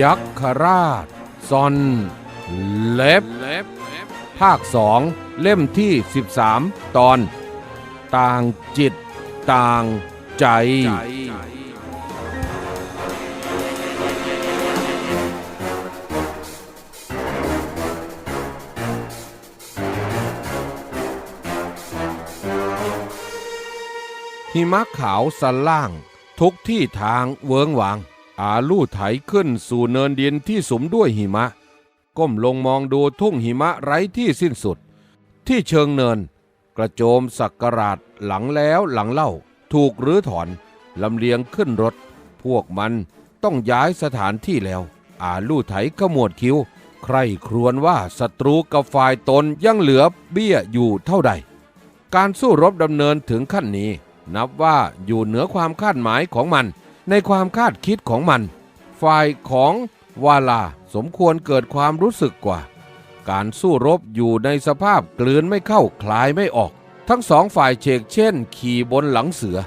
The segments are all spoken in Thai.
ยักคราชซอนเล็บ ภาคสองเล่มที่ 13 ตอน ต่างจิตต่างใจ หิมะขาวสล่าง ทุกที่ทางเวิงวาง อาลู่ไถขึ้นสู่เนินดินที่สมด้วยหิมะ ก้มลงมองดูทุ่งหิมะไร้ที่สิ้นสุด ที่เชิงเนิน กระโจมสักการาดหลังแล้วหลังเล่า ถูกรื้อถอนลำเลียงขึ้นรถ พวกมันต้องย้ายสถานที่แล้ว อาลู่ไถขมวดคิ้ว ใครครวญว่าศัตรูกับฝ่ายตนยังเหลือเบี้ยอยู่เท่าใด การสู้รบดำเนินถึงขั้นนี้ นับว่าอยู่เหนือความคาดหมายของมัน ในความคาดคิดของมัน ฝ่ายของวาลาสมควรเกิดความรู้สึกกว่า การสู้รบอยู่ในสภาพกลืนไม่เข้าคลายไม่ออก ทั้งสองฝ่ายเชกเช่น ขี่บนหลังเสือ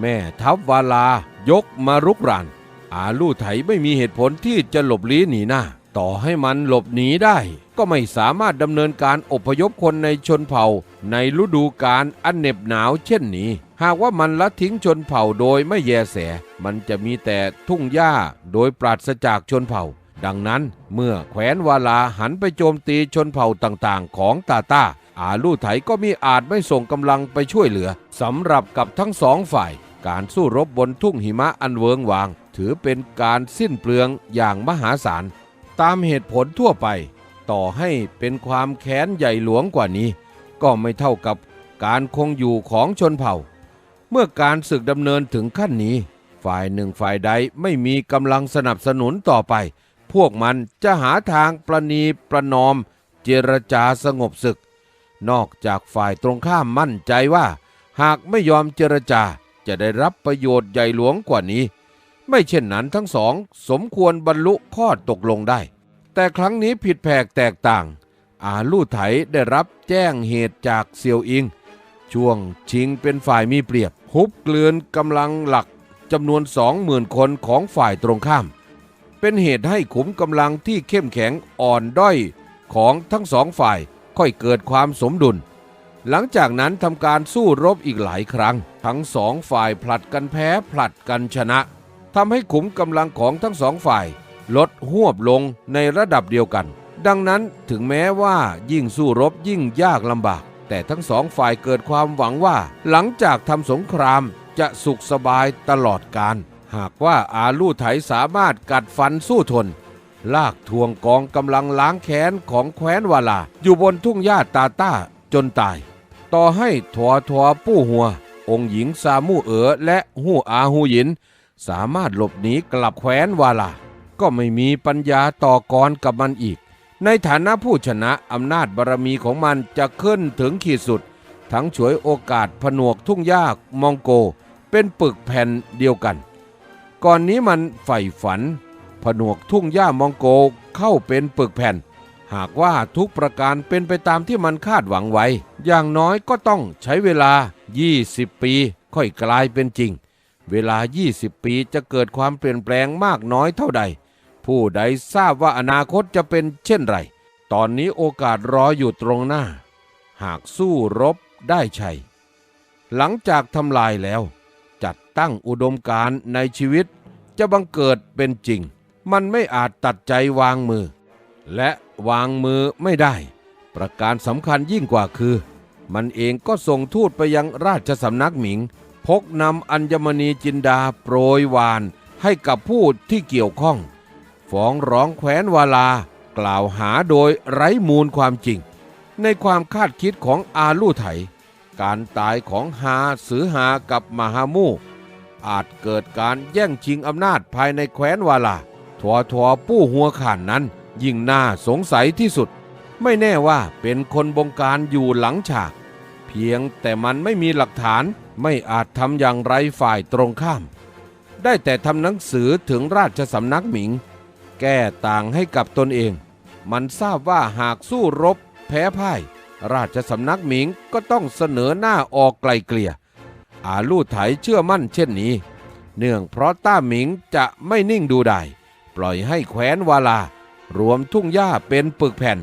แม่ทัพวาลายกมารุกราน อาลู่ไถไม่มีเหตุผลที่จะหลบลี้หนีหน้า ต่อให้มันหลบหนีได้ ก็ไม่สามารถดำเนินการอพยพคนในชนเผ่าในฤดูกาลอันเหน็บหนาวเช่นนี้ หากว่ามันละทิ้งชนเผ่าโดยไม่แยแส มันจะมีแต่ทุ่งหญ้าโดยปราศจากชนเผ่า ดังนั้นเมื่อแขวนวาลาหันไปโจมตีชนเผ่าต่างๆ ของตาตาอาลู่ไถก็มีอาจไม่ส่งกำลังไปช่วยเหลือสำหรับกับทั้งสองฝ่าย การสู้รบบนทุ่งหิมะอันเวิงวาง ถือเป็นการสิ้นเปลืองอย่างมหาศาล ตามเหตุผลทั่วไป ต่อให้เป็นความแค้นใหญ่หลวงกว่านี้ ก็ไม่เท่ากับการคงอยู่ของชนเผ่า เมื่อการศึกดำเนินถึงขั้นนี้ ฝ่ายหนึ่งฝ่ายใดไม่มีกำลังสนับสนุนต่อไป พวกมันจะหาทางประนีประนอม เจรจาสงบศึก นอกจากฝ่ายตรงข้ามมั่นใจว่า หากไม่ยอมเจรจาจะได้รับประโยชน์ใหญ่หลวงกว่านี้ ไม่เช่นนั้นทั้งสองสมควรบรรลุข้อตกลงได้ แต่ครั้งนี้ผิดแผกแตกต่าง อาลู่ไถได้รับแจ้งเหตุจากเซียวอิง ช่วงชิงเป็นฝ่ายมีเปรียบ ฮุบเกลือนกำลังหลักจำนวนสองหมื่นคนของฝ่ายตรงข้าม เป็นเหตุให้ขุมกำลังที่เข้มแข็งอ่อนด้อยของทั้งสองฝ่ายค่อยเกิดความสมดุล หลังจากนั้นทำการสู้รบอีกหลายครั้ง ทั้งสองฝ่ายผลัดกันแพ้ผลัดกันชนะทำให้ขุมกำลังของทั้งสองฝ่าย ลดหวบลงในระดับเดียวกัน ดังนั้นถึงแม้ว่ายิ่งสู้รบยิ่งยากลำบาก แต่ทั้งสองฝ่ายเกิดความหวังว่า หลังจากทำสงครามจะสุขสบายตลอดการ หากว่าอาลู่ไถสามารถกัดฟันสู้ทน ลากทวงกองกำลังล้างแค้นของแคว้นวาลา อยู่บนทุ่งหญ้าตาต้าจนตาย ต่อให้ทัวทัวปู้หัว องค์หญิงซามูเอ๋อและหู้อาหูหยิน สามารถหลบหนีกลับแคว้นวาลา ก็ไม่มีปัญญาต่อกรกับมันอีก ในฐานะผู้ชนะอำนาจบารมีของมันจะขึ้นถึงขีดสุด ทั้งฉวยโอกาสผนวกทุ่งหญ้ามองโก เป็นปึกแผ่นเดียวกัน ก่อนนี้มันใฝ่ฝัน ผนวกทุ่งหญ้ามองโกเข้าเป็นปึกแผ่น หากว่าทุกประการเป็นไปตามที่มันคาดหวังไว้ อย่างน้อยก็ต้องใช้เวลา 20 ปี ค่อยกลายเป็นจริง เวลา 20 ปีจะเกิดความเปลี่ยนแปลงมากน้อยเท่าใด ผู้ใดทราบว่าอนาคตจะเป็นเช่นไร ตอนนี้โอกาสรออยู่ตรงหน้า หากสู้รบได้ชัย หลังจากทำลายแล้ว จัดตั้งอุดมการณ์ในชีวิต จะบังเกิดเป็นจริง มันไม่อาจตัดใจวางมือ และวางมือไม่ได้ ประการสำคัญยิ่งกว่าคือ มันเองก็ส่งทูตไปยังราชสำนักหมิง พกนำอัญมณีจินดาโปรยวานให้กับผู้ที่เกี่ยวข้อง ฟ้องร้องแคว้นวาลา กล่าวหาโดยไร้มูลความจริง ในความคาดคิดของอาลู่ไถ การตายของฮาสือฮากับมาฮามูอาจเกิดการแย่งชิงอำนาจภายในแคว้นวาลาทัวทัวปู้หัวข่านนั้นยิ่งน่าสงสัยที่สุด ไม่แน่ว่าเป็นคนบงการอยู่หลังฉาก เพียงแต่มันไม่มีหลักฐานไม่อาจทำอย่างไรฝ่ายตรงข้าม ได้แต่ทำหนังสือถึงราชสำนักหมิง แก้ต่างให้กับตนเอง มันทราบว่าหากสู้รบ แพ้พ่าย ราชสำนักหมิงก็ต้องเสนอหน้าออกไกลเกลี่ย อาลู่ไถเชื่อมั่นเช่นนี้ เนื่องเพราะต้าหมิงจะไม่นิ่งดูได้ ปล่อยให้แคว้นวาลา รวมทุ่งหญ้าเป็นปึกแผ่น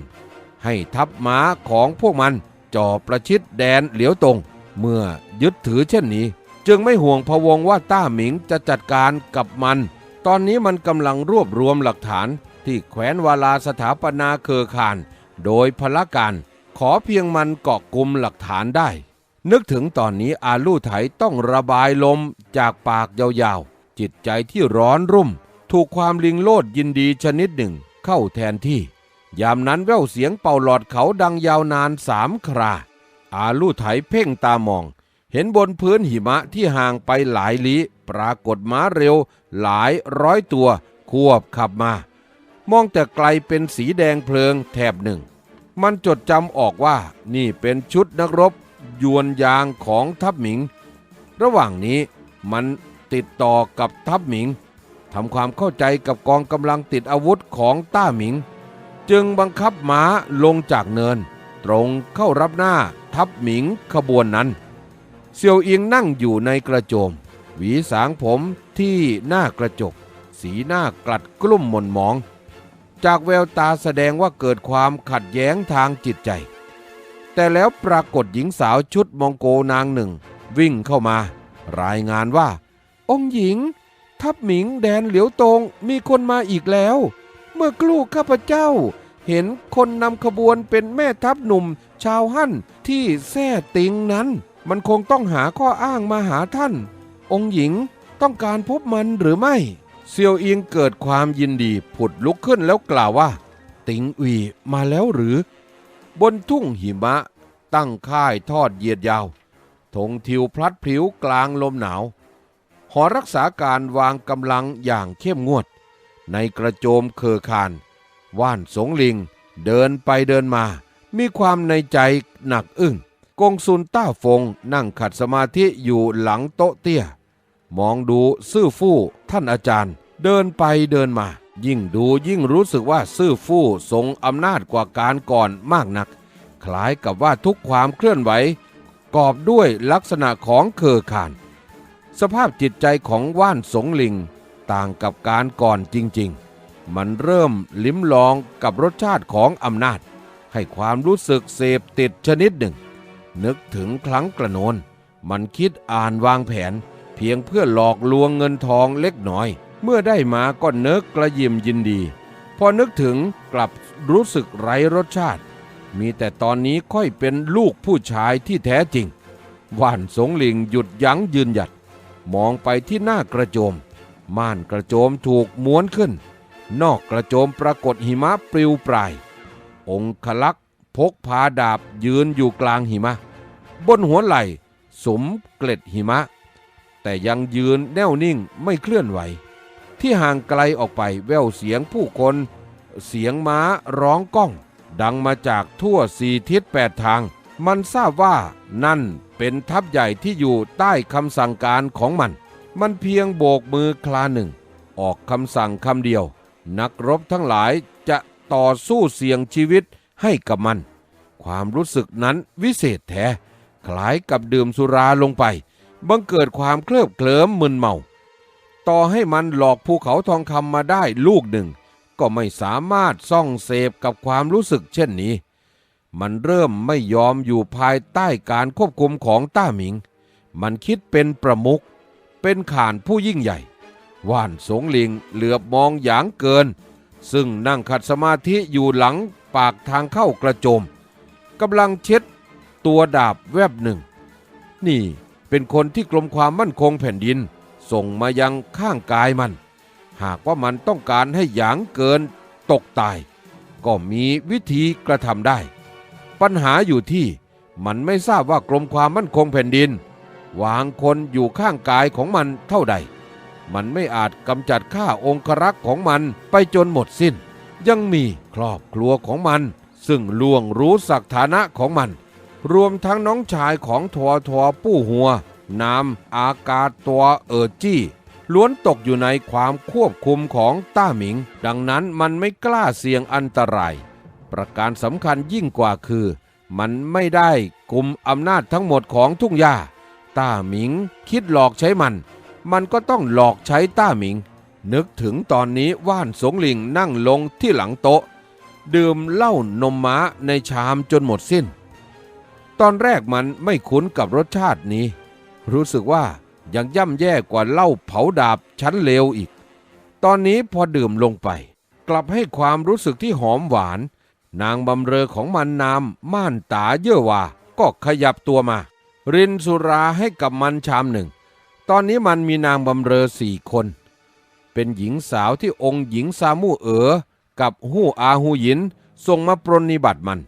ให้ทัพม้าของพวกมันจ่อประชิดแดนเหลียวตรง เมื่อยึดถือเช่นนี้ จึงไม่ห่วงพะวงว่าต้าหมิงจะจัดการกับมัน ตอนนี้มันกำลังรวบรวมหลักฐานที่แคว้นวาลาสถาปนาเครือข่ายโดยพละการขอเพียงมันเกาะกลุ่มหลักฐานได้ นึกถึงตอนนี้อาลู่ไถต้องระบายลมจากปากยาวๆ จิตใจที่ร้อนรุ่ม ถูกความลิงโลดยินดีชนิดหนึ่งเข้าแทนที่ ยามนั้นแว่วเสียงเป่าหลอดเขาดังยาวนานสามครา อาลู่ไถเพ่งตามอง เห็นบนพื้นหิมะที่ห่างไปหลายลี้ปรากฏม้าเร็วหลายร้อยตัว ควบขับมา มองแต่ไกลเป็นสีแดงเพลิงแถบหนึ่ง มันจดจำออกว่านี่เป็นชุดนักรบ ยวนยางของทัพหมิง ระหว่างนี้มันติดต่อกับทัพหมิงทำความเข้าใจกับกองกำลังติดอาวุธของต้าหมิง จึงบังคับม้าลงจากเนิน ตรงเข้ารับหน้าทัพหมิงขบวนนั้น เซียวอียงนั่งอยู่ในกระโจม หวีสางผมที่หน้ากระจก สีหน้ากลัดกลุ้มหม่นหมอง จากแววตาแสดงว่าเกิดความขัดแย้งทางจิตใจ แต่แล้วปรากฏหญิงสาวชุดมองโกนางหนึ่ง วิ่งเข้ามา รายงานว่า องค์หญิง ทัพหมิงแดนเหลียวตงมีคนมาอีกแล้ว เมื่อกลูกข้าพเจ้า เห็นคนนำขบวนเป็นแม่ทัพหนุ่มชาวฮั่นที่แท่ติงนั้น มันคงต้องหาข้ออ้างมาหาท่าน องค์หญิงต้องการพบมันหรือไม่เซียวเอียงเกิดความยินดีผุดลุกขึ้นแล้วกล่าวว่า ติงอุยมาแล้วหรือ บนทุ่งหิมะ ตั้งค่ายทอดเยียดยาวธงทิวพลัดพลิ้วกลางลมหนาวหอรักษาการวางกำลังอย่างเข้มงวด ในกระโจมเคอคานว่านสงลิง เดินไปเดินมา มีความในใจหนักอึ้ง กงซุนต้าฟงนั่งขัดสมาธิอยู่หลังโต๊ะเตี้ย มองดูซื่อฟู่ท่านอาจารย์ เดินไปเดินมา ยิ่งดูยิ่งรู้สึกว่าซื่อฟู่ทรงอำนาจกว่าการก่อนมากนัก คล้ายกับว่าทุกความเคลื่อนไหว กอบด้วยลักษณะของเคอข่าน สภาพจิตใจของว่านสงลิง ต่างกับการก่อนจริง ๆ มันเริ่มลิ้มลองกับรสชาติของอำนาจ ให้ความรู้สึกเสพติดชนิดหนึ่ง นึกถึงครั้งกระโนน มันคิดอ่านวางแผน เพียงเพื่อหลอกลวงเงินทองเล็กน้อย เมื่อได้มาก็เนิกกระยิมยินดี พอนึกถึงกลับรู้สึกไร้รสชาติ มีแต่ตอนนี้ค่อยเป็นลูกผู้ชายที่แท้จริง ว่านสงหลิงหยุดยั้งยืนหยัด มองไปที่หน้ากระโจม ม่านกระโจมถูกม้วนขึ้น นอกกระโจมปรากฏหิมะปลิวปลาย องคลักษ พกพาดาบยืนอยู่กลางหิมะ บนหัวไหล่สมเกล็ดหิมะ แต่ยังยืนแน่วนิ่งไม่เคลื่อนไหว ที่ห่างไกลออกไปแววเสียงผู้คน เสียงม้าร้องก้อง ดังมาจากทั่วสี่ทิศแปดทาง มันทราบว่านั่นเป็นทัพใหญ่ที่อยู่ใต้คำสั่งการของมัน มันเพียงโบกมือคลาหนึ่ง ออกคำสั่งคำเดียว นักรบทั้งหลายจะต่อสู้เสี่ยงชีวิต ให้กับมัน ความรู้สึกนั้นวิเศษแท้ คล้ายกับดื่มสุราลงไป บังเกิดความเคลิบเคลิ้มมึนเมา ต่อให้มันหลอกภูเขาทองคำมาได้ลูกหนึ่ง ก็ไม่สามารถซ่องเสพกับความรู้สึกเช่นนี้ มันเริ่มไม่ยอมอยู่ภายใต้การควบคุมของต้าหมิง มันคิดเป็นประมุขเป็นข่านผู้ยิ่งใหญ่ว่านสงลิงเหลือบมองหยางเกิน ซึ่งนั่งขัดสมาธิอยู่หลัง ปากทางเข้ากระโจมกำลังเช็ดตัวดาบแวบหนึ่ง นี่เป็นคนที่กรมความมั่นคงแผ่นดิน ส่งมายังข้างกายมัน หากว่ามันต้องการให้หยางเกินตกตาย ก็มีวิธีกระทำได้ ปัญหาอยู่ที่มันไม่ทราบว่ากรมความมั่นคงแผ่นดิน วางคนอยู่ข้างกายของมันเท่าใด มันไม่อาจกำจัดข้าองครักษ์ของมันไปจนหมดสิ้น ยังมีครอบครัวของมัน ซึ่งล่วงรู้ศักฐานะของมัน รวมทั้งน้องชายของทอทอปู้หัวนามอากาตัวเอิร์จี้ล้วนตกอยู่ในความควบคุมของต้าหมิง ดังนั้นมันไม่กล้าเสี่ยงอันตราย ประการสำคัญยิ่งกว่าคือ มันไม่ได้กลุมอำนาจทั้งหมดของทุ่งหญ้าต้าหมิงคิดหลอกใช้มัน มันก็ต้องหลอกใช้ต้าหมิง นึกถึงตอนนี้ว่านสงหลิงนั่งลงที่หลังโต๊ะ ดื่มเหล้านมม้าในชามจนหมดสิ้น ตอนแรกมันไม่คุ้นกับรสชาตินี้ รู้สึกว่ายังย่ำแย่กว่าเหล้าเผาดาบชั้นเลวอีก ตอนนี้พอดื่มลงไป กลับให้ความรู้สึกที่หอมหวาน นางบำเรอของมันนามม่านตาเยื่อว่าก็ขยับตัวมา รินสุราให้กับมันชามหนึ่ง ตอนนี้มันมีนางบำเรอสี่คน เป็นหญิงสาวที่องค์หญิงซามูเอ๋อกับฮู้อาฮูหยินส่งมาปรนนิบัติมัน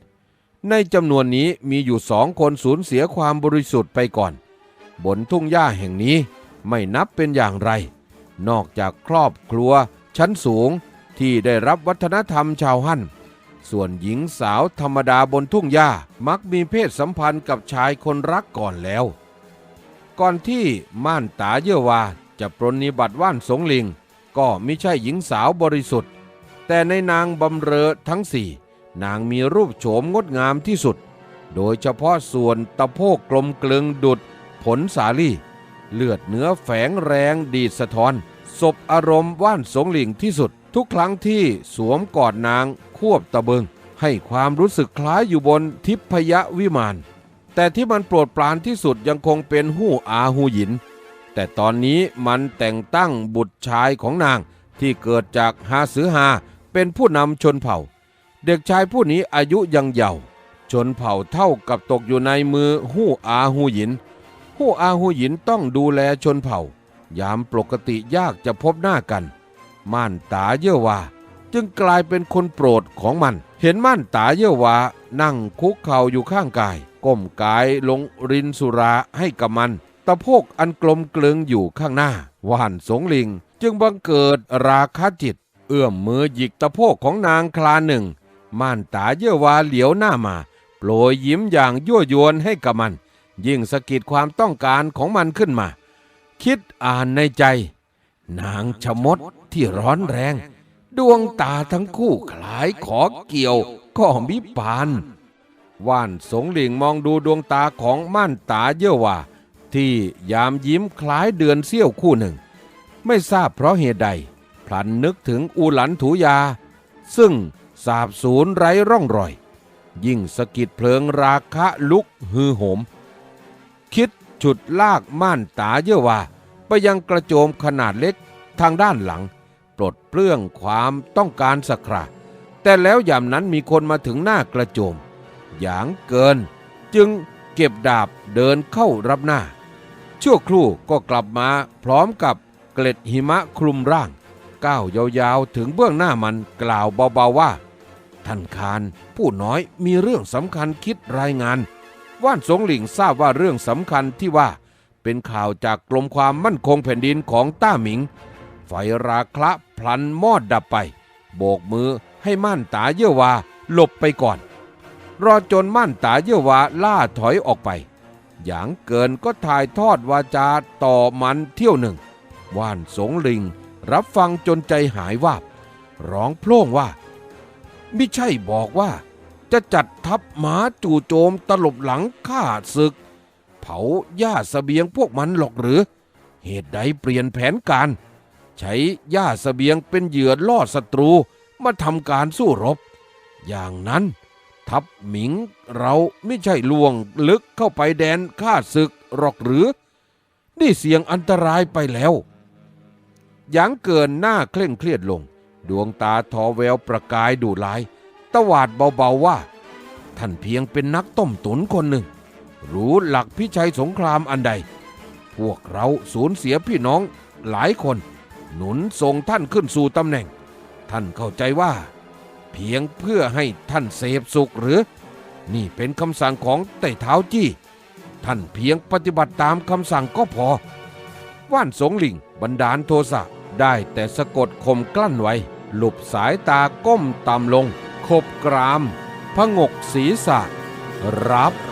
ในจำนวนนี้มีอยู่สองคนสูญเสียความบริสุทธิ์ไปก่อน บนทุ่งหญ้าแห่งนี้ไม่นับเป็นอย่างไร นอกจากครอบครัว ชั้นสูงที่ได้รับวัฒนธรรมชาวฮั่น ส่วนหญิงสาวธรรมดาบนทุ่งหญ้ามักมีเพศสัมพันธ์กับชายคนรักก่อนแล้ว ก่อนที่ม่านตาเย่อวาจะปรนนิบัติว่านสงลิง ก็ไม่ใช่หญิงสาวบริสุทธิ์ แต่ในนางบำเรอทั้งสี่นางมีรูปโฉมงดงามที่สุด โดยเฉพาะส่วนตะโพกกลมกลึงดุดผลสาลี่ เลือดเนื้อแฝงแรงดีดสะท้อนศบอารมณ์ว่านสงหลิงที่สุด ทุกครั้งที่สวมกอดนางควบตะเบิง ให้ความรู้สึกคล้ายอยู่บนทิพยวิมาน แต่ที่มันโปรดปรานที่สุดยังคงเป็นหู้อาหูหยิน แต่ตอนนี้มันแต่งตั้งบุตรชายของนางที่เกิดจากฮาสือฮาเป็นผู้นำชนเผ่า เด็กชายผู้นี้อายุยังเยาว์ชนเผ่าเท่ากับตกอยู่ในมือหู้อาหูหยินหู้อาหูหยินต้องดูแลชนเผ่า ยามปกติยากจะพบหน้ากัน ม่านตาเย่อว่าจึงกลายเป็นคนโปรดของมัน เห็นม่านตาเย่อว่านั่งคุกเข่าอยู่ข้างกาย ก้มกายลงรินสุราให้กับมัน ตะโพกอันกลมกลึงอยู่ข้างหน้าว่านสงลิง จึงบังเกิดราคะจิต เอื้อมมือหยิกตะโพกของนางคลาหนึ่ง ม่านตาเย่อวาเหลียวหน้ามา โปรยยิ้มอย่างยั่วยวนให้กับมัน ยิ่งสะกิดความต้องการของมันขึ้นมา คิดอ่านในใจ นางชะมดที่ร้อนแรง ดวงตาทั้งคู่คล้ายขอเกี่ยวก็มิปานว่านสงหลิงมองดูดวงตาของม่านตาเย่อว่า ที่ยามยิ้มคล้ายเดือนเสี้ยวคู่หนึ่ง ไม่ทราบเพราะเหตุใดพลันนึกถึงอูหลันถูยา ซึ่งสาบสูญไร้ร่องรอย ยิ่งสะกิดเพลิงราคะลุกฮือโหม คิดฉุดลากม่านตาเย่อว่าไปยังกระโจมขนาดเล็กทางด้านหลัง ปลดเปลื้องความต้องการสักคราแต่แล้วยามนั้นมีคนมาถึงหน้ากระโจม อย่างเกิน จึงเก็บดาบเดินเข้ารับหน้า ชั่วครู่ก็กลับมาพร้อมกับเกล็ดหิมะคลุมร่าง ก้าวยาวๆถึงเบื้องหน้ามันกล่าวเบาๆว่า ท่านคานผู้น้อยมีเรื่องสำคัญคิดรายงาน ว่านสงหลิงทราบว่าเรื่องสำคัญที่ว่า เป็นข่าวจากกรมความมั่นคงแผ่นดินของต้าหมิง ไฟราคละพลันมอดดับไป โบกมือให้ม่านตาเย่อวาหลบไปก่อน รอจนม่านตาเย่อวาล่าถอยออกไป อย่างเกินก็ถ่ายทอดวาจาต่อมันเที่ยวหนึ่ง ว่านสงลิงรับฟังจนใจหายวาบ ร้องโพล่งว่า ไม่ใช่บอกว่า จะจัดทัพหมาจู่โจมตลบหลังข้าศึก เผาหญ้าสเสบียงพวกมันหรอกหรือ เหตุใดเปลี่ยนแผนการ ใช้หญ้าสเสบียงเป็นเหยื่อล่อศัตรูมาทำการสู้รบ อย่างนั้น ทัพหมิงเราไม่ใช่ล่วงลึกเข้าไปแดนข้าศึกหรอกหรือ นี่เสี่ยงอันตรายไปแล้วหยางเกินหน้าเคร่งเครียดลง ดวงตาทอแววประกายดูลาย ตวาดเบาๆว่า ท่านเพียงเป็นนักต้มตุนคนหนึ่ง รู้หลักพิชัยสงครามอันใด พวกเราสูญเสียพี่น้องหลายคน หนุนส่งท่านขึ้นสู่ตำแหน่ง ท่านเข้าใจว่า พียงเพื่อให้ท่านเสพสุขหรือ นี่เป็นคำสั่งของไต่เท้าจี้ ท่านเพียงปฏิบัติตามคำสั่งก็พอ ว่านสงหลิงบันดาลโทสะได้แต่สะกดข่มกลั้นไว้ หลบสายตาก้มต่ำลง ขบกรามพงกศีรษะ รับรับ